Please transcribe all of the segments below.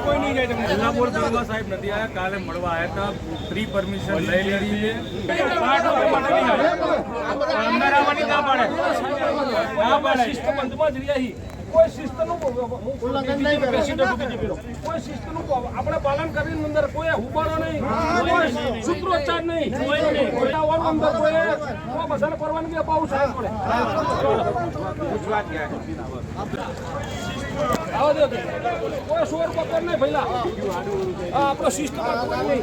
કોઈ નહીં જાય જિલ્લા સાહેબ નથી આવ્યા કાલે મળવા આવ્યા હતા ફ્રી પરમિશન લઈ લીધી છે. અંદર ના પાડે ના પાડે બંધમાં જ રહ્યા. કોઈ શિસ્તનું કોઈ શિસ્તનું આપણે પાલન કરીને અંદર કોઈ હુબારો નહીં સૂત્રોચ્ચાર નહીં. અંદર કોઈ બધાને પરવાનગી અપાવું સાહેબ પડે. આવો કોઈ શોર પકડ નહીં ભઈલા. હા આપણો શિસ્ત નહીં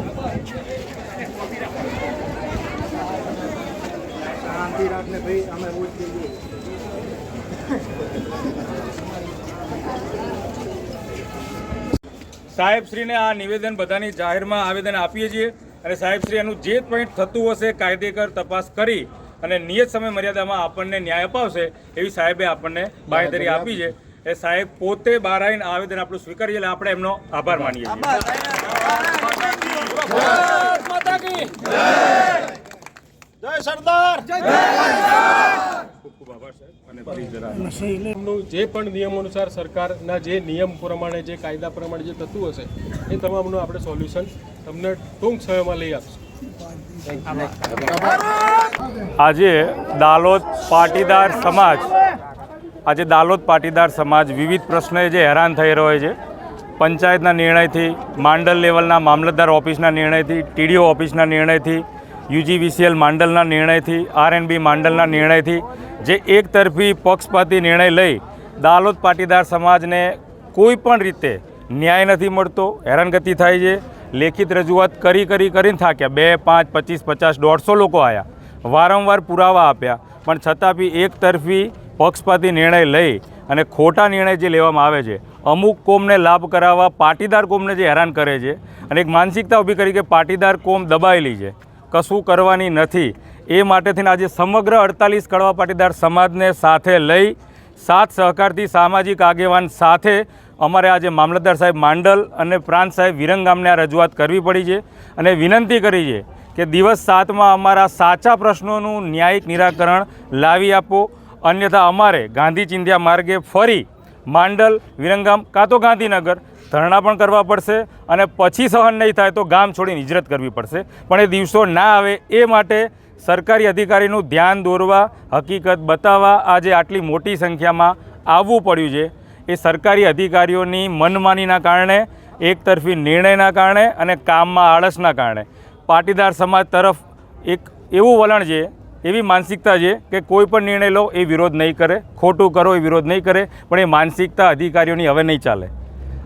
આવતા, નીચે રાખો. સાહેબશ્રીને આ નિવેદન બધાની જાહેરમાં આવેદન આપીએ છીએ અને સાહેબશ્રી એનું જે પોઈન્ટ થતું હશે કાયદેકર તપાસ કરી અને નિયત સમય મર્યાદામાં આપણને ન્યાય અપાવશે એવી સાહેબે આપણને બાંયધરી આપી છે. એ સાહેબ પોતે બહાર આવીને આવેદન આપણું સ્વીકારીએ એટલે આપણે એમનો આભાર માનીએ છીએ. સરદાર! જે પણ નિયમ અનુસાર સરકારના જે નિયમ પ્રમાણે જે કાયદા પ્રમાણે જે થતું હશે એ તમામનું આપણે સોલ્યુશન તમને ટૂંક સમયમાં લઈ આપશું. આજે દાલોદ પાટીદાર સમાજ આજે દાલોદ પાટીદાર સમાજ વિવિધ પ્રશ્નોએ જે હેરાન થઈ રહ્યો છે. પંચાયતના નિર્ણયથી માંડલ લેવલના મામલતદાર ઓફિસના નિર્ણયથી ટીડીઓ ઓફિસના નિર્ણયથી યુજીવીસીએલ માંડલના નિર્ણયથી, આરએનબી માંડલના નિર્ણયથી, જે એક તરફી પક્ષપાતી નિર્ણય લઈ દાલોદ પાટીદાર સમાજને કોઈ પણ રીતે ન્યાય નથી મળતો, હેરાનગતિ થાય છે. લેખિત રજૂઆત કરી કરી, કરીને થાક્યા. બે, પાંચ, પચીસ, પચાસ, દોઢસો લોકો આવ્યા વારંવાર પુરાવા આપ્યા. પણ છતાં બી એક તરફી પક્ષપાતી નિર્ણય લઈ અને ખોટા નિર્ણય જે લેવામાં આવે છે, અમુક કોમને લાભ કરાવવા પાટીદાર કોમને જે હેરાન કરે છે અને એક માનસિકતા ઊભી કરી કે પાટીદાર કોમ દબાયેલી છે. કશું કરવાની નથી. એ માટેથી આજે સમગ્ર અડતાલીસ કડવા પાટીદાર સમાજને સાથે લઈ સાથ સહકારથી સામાજિક આગેવાન સાથે અમારે આજે મામલતદાર સાહેબ માંડલ અને પ્રાંત સાહેબ વિરંગામને આ રજૂઆત કરવી પડી છે અને વિનંતી કરી છે કે દિવસ સાતમાં અમારા સાચા પ્રશ્નોનું ન્યાયિક નિરાકરણ લાવી આપો. અન્યથા અમારે ગાંધી ચિંધ્યા માર્ગે ફરી માંડલ, વિરંગામ, કાં તો ગાંધીનગર ધરણા પણ કરવા પડશે અને પછી સહન નહીં થાય તો ગામ છોડીને હિજરત કરવી પડશે. પણ એ દિવસો ના આવે એ માટે સરકારી અધિકારીનું ધ્યાન દોરવા, હકીકત બતાવવા આજે આટલી મોટી સંખ્યામાં આવવું પડ્યું છે. એ સરકારી અધિકારીઓની મનમાનીના કારણે, એકતરફી નિર્ણયના કારણે અને કામમાં આળસના કારણે. પાટીદાર સમાજ તરફ એક એવું વલણ છે, એવી માનસિકતા છે કે કોઈ પણ નિર્ણય લો એ વિરોધ નહીં કરે, ખોટું કરો એ વિરોધ નહીં કરે, પણ એ માનસિકતા અધિકારીઓની હવે નહીં ચાલે.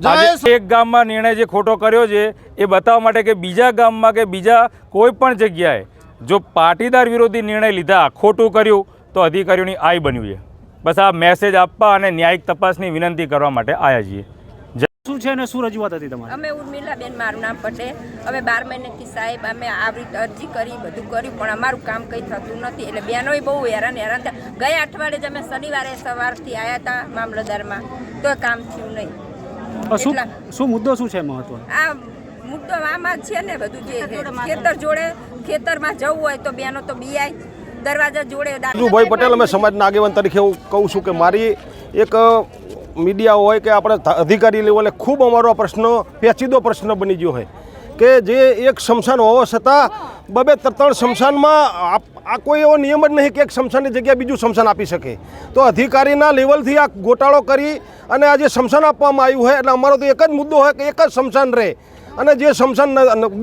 આજે એક ગામમાં નિર્ણય જે ખોટો કર્યો છે એ બતાવવા માટે કે બીજા ગામમાં કે બીજા કોઈ પણ જગ્યાએ જો પાટીદાર વિરોધી નિર્ણય લીધા ખોટું કર્યું તો અધિકારીઓની આય બન્યું છે. બસ આ મેસેજ આપવા અને ન્યાયિક તપાસની વિનંતી કરવા માટે આવ્યા છીએ. શું છે અને શું રજૂઆત હતી તમારી? અમે ઉર્મિલાબેન મારું નામ પટેલ. અમે બાર મહિનેથી સાહેબ અમે આવી રીતે અરજી કરી બધું કર્યું પણ અમારું કામ કંઈ થતું નથી. એટલે બહેનોય બહુ હેરાન હેરાન થયા. ગયા અઠવાડિયે જ અમે શનિવારે સવારથી આવ્યા હતા મામલતદારમાં. તો કામ થયું નહીં. શું શું મુદ્દો શું છે મહત્વ આ મુદ્દો આમાં છે ને બધું જે ખેતર જોડે ખેતરમાં જવું હોય તો બેનો તો બીઆઈ દરવાજા જોડે દાદુભાઈ પટેલ અમે સમાજના આગેવાન તરીકે હું કહું છું કે મારી એક મીડિયા હોય કે આપણે અધિકારી લેવલે ખૂબ અમારો આ પ્રશ્ન પેચીદો પ્રશ્ન બની ગયો હોય. કે જે એક શમશાન હોવા છતાં બબે ત્ર- ત્રણ શમશાનમાં આ કોઈ એવો નિયમ જ નહીં કે એક શમશાનની જગ્યાએ બીજું શમશાન આપી શકે. તો અધિકારીના લેવલથી આ ગોટાળો કરી અને આ જે શમશાન આપવામાં આવ્યું હોય, એટલે અમારો તો એક જ મુદ્દો હોય કે એક જ શમશાન રહે. અને જે શમશાન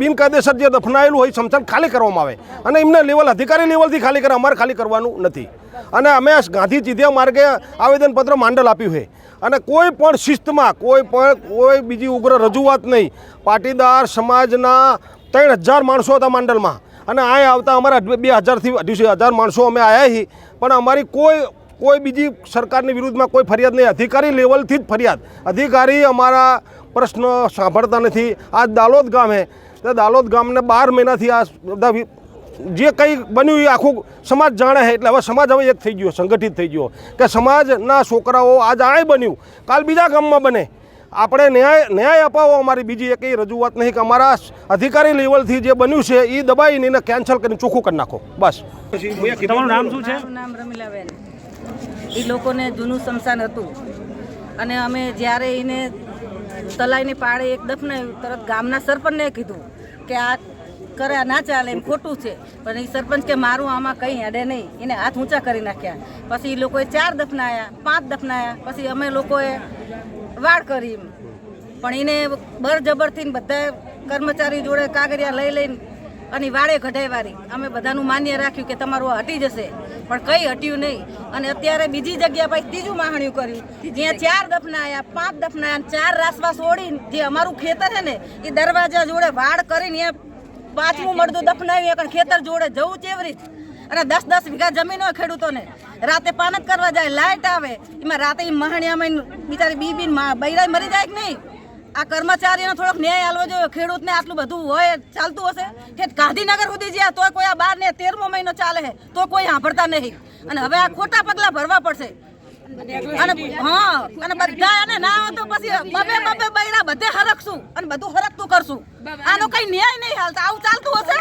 બિનકાયદેસર જે દફનાયેલું હોય, શમશાન ખાલી કરવામાં આવે. અને એમને લેવલ, અધિકારી લેવલથી ખાલી કરે અમારે ખાલી કરવાનું નથી. અને અમે ગાંધી ચીધ્યા માર્ગે આવેદનપત્ર માંડલ આપ્યું છે. અને કોઈ પણ શિસ્તમાં, કોઈ પણ કોઈ બીજી ઉગ્ર રજૂઆત નહીં. પાટીદાર સમાજના ત્રણ હજાર માણસો હતા માંડલમાં. અને આ આવતા અમારા બે હજારથી અઢીસો હજાર માણસો અમે આવ્યા છીએ પણ અમારી કોઈ કોઈ બીજી સરકારની વિરુદ્ધમાં કોઈ ફરિયાદ નહીં. અધિકારી લેવલથી જ ફરિયાદ. અધિકારી અમારા પ્રશ્ન સાંભળતા નથી. આ દાલોદ ગામ દાલોદ ગામને બાર મહિનાથી આ બધા જે કંઈ બન્યું એ આખું સમાજ જાણે છે એટલે હવે સમાજ હવે એક થઈ ગયો સંગઠિત થઈ ગયો. કે સમાજના છોકરાઓ આજ આય બન્યું. કાલ બીજા ગામમાં બને. આપણે ન્યાય ન્યાય અપાવો અમારી બીજી એક રજૂઆત નહીં કે અમારા અધિકારી લેવલથી જે બન્યું છે એ દબાઈને એને કેન્સલ કરીને ચોખ્ખું કરી નાખો. બસ. તમારું નામ શું છે? નામ રમીલાબેન. એ લોકોને જૂનું સ્મશાન હતું. અને અમે જ્યારે એને તલાઈને પાડે એક દફનાવ્યું તરત ગામના સરપંચને કીધું કે આ કરે ના ચાલે, એમ ખોટું છે. પણ એ સરપંચ કે મારું આમાં કંઈ હેડે નહીં. એને હાથ ઊંચા કરી નાખ્યા. પછી એ લોકોએ ચાર દફનાયા પાંચ દફનાયા પછી અમે લોકોએ વાળ કરી. પણ એને બરજબરથી બધા કર્મચારી જોડે કાગળિયા લઈ લઈને અને વાળે ઘટાડવાની અમે બધાનું માન્ય રાખ્યું કે તમારું હટી જશે. પણ કંઈ હટ્યું નહીં. અને અત્યારે બીજી જગ્યા પછી ત્રીજું માહણ્યું કર્યું. જ્યાં ચાર દફનાયા પાંચ દફનાયા ચાર રાસવાસ ઓળીને જે અમારું ખેતર છે ને, એ દરવાજા જોડે વાડ કરીને ત્યાં પાંચમું મળતું દફનાવ્યું કારણ ખેતર જોડે જવું ચેવરી. અને દસ દસ વીઘા જમીન હોય ખેડૂતોને. રાતે પાનત કરવા જાય લાઇટ આવે. એમાં રાતે મહાણિયામાં બિચારી બી બી બૈરાય મરી જાય કે નહીં? આ કર્મચારીનો થોડોક ન્યાય આલવો જોઈએ. ખેડૂતને આટલું બધું હોય, ચાલતું હશે? કે ગાંધીનગર સુધી જ્યાં તોય કોઈ આ બાર ને તેરમો મહિનો ચાલે છે, તો કોઈ સાંભળતા નહીં. અને હવે આ ખોટા પગલા ભરવા પડશે. અને હા, અને બધા અને ના હોય તો પછી બબે બબે બૈરા બધે હરકશું અને બધું હરકતું કરશું. આનો કઈ ન્યાય નહીં હાલતા. આવું ચાલતું હશે?